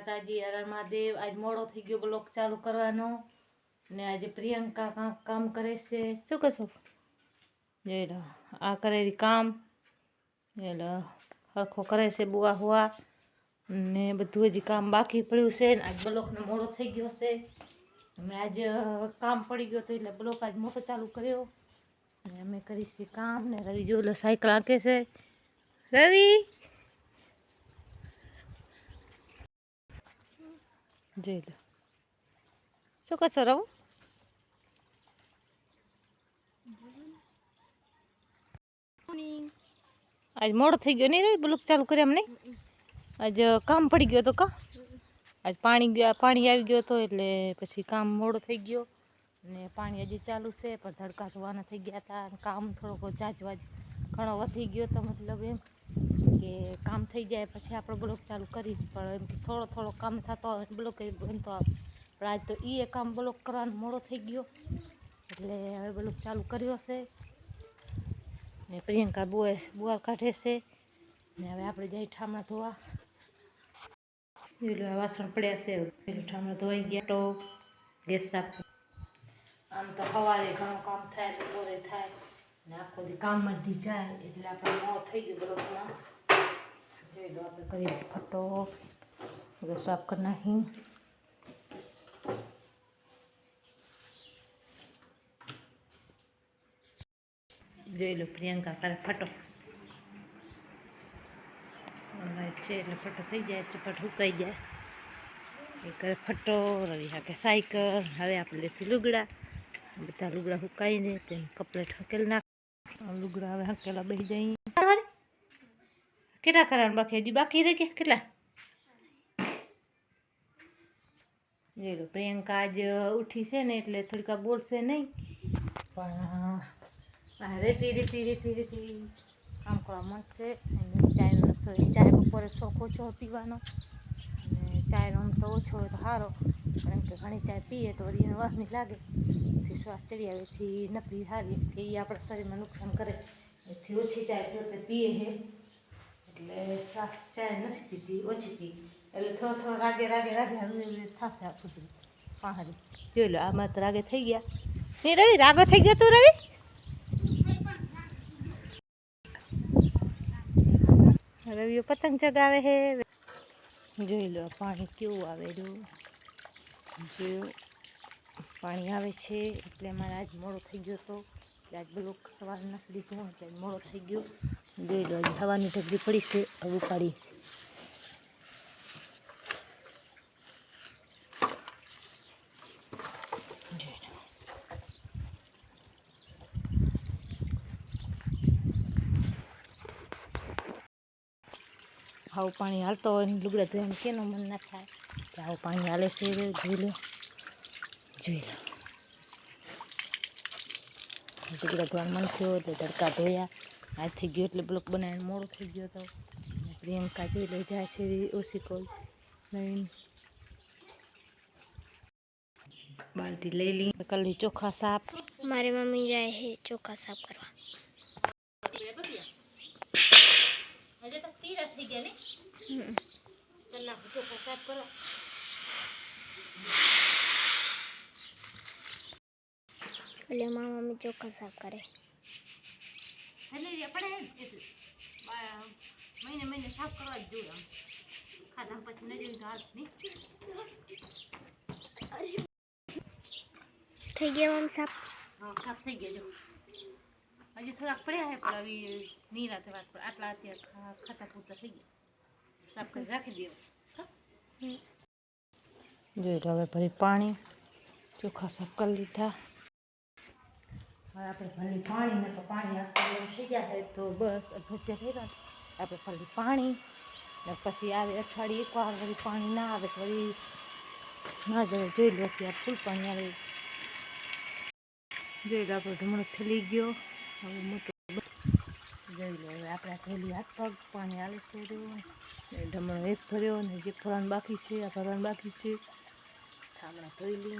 માતાજી હરણ મહાદેવ આજ મોડો થઈ ગયો બ્લોક ચાલુ કરવાનો ને આજે પ્રિયંકા કાંક કામ કરે છે. શું કહેશો જોઈ લો આ કરેલી કામ. એટલે હરખો કરે છે બુઆ હુઆ. ને બધું હજી કામ બાકી પડ્યું છે ને આજ બ્લોકને મોડો થઈ ગયો છે. અમે આજે કામ પડી ગયો તો એટલે બ્લોક આજ મોટો ચાલુ કર્યો. ને અમે કરીશું કામ ને રવિ જો લો સાયકલ આંકે છે. રવિ! જોઈ લો શું કહો છો રવું? આજ મોડો થઈ ગયો નહીં રવિ? બ્લોક ચાલુ કર્યા એમ નહીં? આજ કામ પડી ગયો તો કા? આજ પાણી ગયા પાણી આવી ગયો હતો એટલે પછી કામ મોડો થઈ ગયો. ને પાણી હજી ચાલુ છે પણ ધડકા ધોવાના થઈ ગયા હતા અને કામ થોડોક જાજવાજ ઘણો વધી ગયો તો મતલબ એમ. કે કામ થઈ જાય પછી આપણે બ્લોક ચાલુ કરી પણ એમ કે થોડો થોડો કામ થતો હોય બ્લોક બનતો આવે. પણ આજ તો એ કામ બ્લોક કરવાનો મોડો થઈ ગયો. એટલે હવે બ્લોક ચાલુ કર્યો છે. ને પ્રિયંકા બુએ બુવાર કાઢે છે. ને હવે આપણે જઈ ઠામણા ધોવા. પેલું વાસણ પડ્યા છે. પેલું ઠામણા ધોવાઈ ગયા. તો ગેસ સાફ આમ તો સવારે ઘણું કામ થાય બપોરે થાય. ને આખો દી કામમાં જાય એટલે આપણે મોડો થઈ ગયો લો આપણે કરીએ ફટો બધો સાફ કરી નાખી જોઈ લો પ્રિયંકા કરે ફટો. છે એટલે ફટો થઈ જાય ચપટ હુકાઈ જાય. એ કરે ફટો, રવિ હાકે સાયકલ. હવે આપણે લેશું લુગડા. બધા લુગડા સુકાઈને તેમ કપલેટ હકેલ નાખ. લુગડા હવે હકેલા બેસી જાય કેટલા કરવાનું બાકી? હજી બાકી રહી ગયા? કેટલા? જોઈ લો, પ્રિયંકા આજ ઉઠી છે ને એટલે થોડીક બોલશે નહીં. પણ રેતી રેતી રેતી રેતી. કામ કરવા મળશે અને ચાયનો ચાય બપોરે શોખ ઓછો પીવાનો. અને ચાયનો આમ તો ઓછો હોય તો સારો કારણ કે ઘણી ચાય પીએ તો વળી એને વાસની લાગે. એથી શ્વાસ ચડી આવે એથી નપી હારી એ આપણા શરીરમાં નુકસાન કરે, એથી ઓછી ચાય પીઓ તો પીએ છે એટલે શ્વાસ ચાય નથી પીતી, ઓછી પી. એટલે થોડો થોડો રાગે રાગે રાગે થશે આ બધું. પહાડી. જોઈ લો આમાં તો રાગે થઈ ગયા. નહીં રવિ, રાગો થઈ ગયો તું રવિ? રવિઓ પતંગ ચગાવે છે જોઈ લો પાણી કેવું આવેલું. જોયું પાણી આવે છે એટલે મારે આજ મોડો થઈ ગયો હતો આજ બ્લોક સવાર નથી એટલે મોડો થઈ ગયો. જોઈ લો હવાની ઢગરી પડી છે, હવે ઉપાડી છે આવું પાણી હાલતો હોય લુગડા ધોઈને કેનો મન ના થાય. કે આવું પાણી હાલે છે, જોઈ લો. જોઈ લો. હજી બધા મન થયો એટલે તડકા ધોયા. હાથથી ગયો એટલે બ્લોક બનાવીને મોડો થઈ ગયો તો. પ્રિયંકા જોઈ લઈ જાય છે ઓછી કોલ નવીન. બાલટી લઈ લઈ કલી ચોખા સાફ. મારી મમ્મી જાય છે ચોખા સાફ કરવા. હજે તો પીરા થઈ ગયા ને? ચોખા સાફ કરો. એટલે મારી મમ્મી ચોખા સાફ કરે એટલે પડે એટલે બા- મહિને મહિને સાફ કરવા જ જોઈએ આમ ખાધા પછી ન જોયું તો હાથ નહીં થઈ ગયા મમ્મી સાફ હા સાફ થઈ ગયા જો હજી થોડાક પડ્યા છે પણ હવે નીરાતે વાત પર આટલા અત્યારે ખા- ખાતા પૂરતા થઈ ગયા સાફ કરી રાખી દેવા જોઈ લો હવે ભરી પાણી ચોખા સાફ કરી લીધા આપણે ભરી પાણી ને પાણી જાય તો બસ ભજ્યા થઈ રહ્યા આપણે ભરી પાણી પછી આવે અઠવાડિયે એકવાર વળી પાણી ના આવે વળી ના જાય જોઈ લો કે ફૂલ પાણી આવે. જોઈ લો આપણો ઢમણો થલી ગયો. હવે મોટો જોઈ લો, હવે આપણે થેલી હાથ પગ પાણી આલે છે. ઢમણો એક ભર્યો ને જે ફરવાનું બાકી છે, આ ભરવાનું બાકી છે. થામણા ધોઈ લે.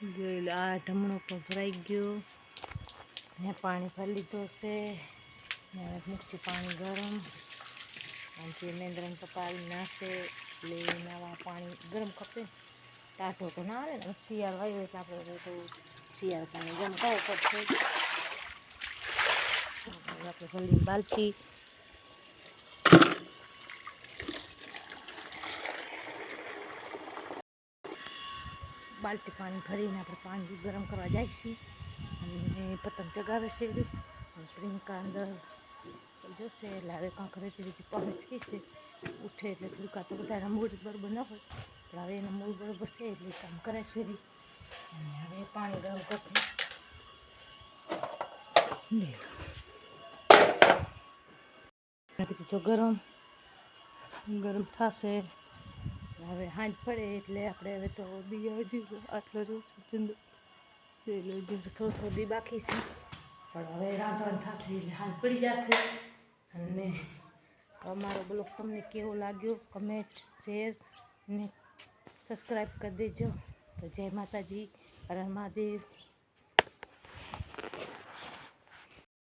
જોઈ લો, આ ઢમણો પણ ભરાઈ ગયો. ને પાણી ભરી લીધો છે ને મૂકશે પાણી ગરમ. જે મેંદ્રમ પપ્પા નાખે એટલે નાવા પાણી ગરમ ખપે ટાઢો તો ના આવે ને, શિયાળ વાયો એટલે આપણે તો શિયાળ પાણી ગરમ કરવું પડશે. આપણે જલ્દી બાલટી બાલટી પાણી ભરીને આપણે પાણી ગરમ કરવા જાય છીએ. અને પતંગ ચગાવે છે અને પ્રિયંકા અંદર જશે એટલે હવે કાંક રેતી રેતી પહોંચી છે. ઉઠે એટલે થોડુંક તો બધાના મૂડ બરોબર ન હોય. પણ હવે એના મૂડ બરોબર છે એટલે કામ કરે છે. અને હવે પાણી ગરમ કરશે. કીધું ગરમ ગરમ થશે. હવે હાંજ પડે એટલે આપણે હવે તો દિયા હજી આટલો જોશું ચંદુ એટલે હજી થોડું થોડી બાકી છે. પણ હવે રાંધવાનું થશે એટલે હાંજ પડી જશે. અને અમારો બ્લોગ તમને કેવો લાગ્યો કમેન્ટ શેર ને સબસ્ક્રાઈબ કરી દેજો. તો જય માતાજી, હર હર મહાદેવ.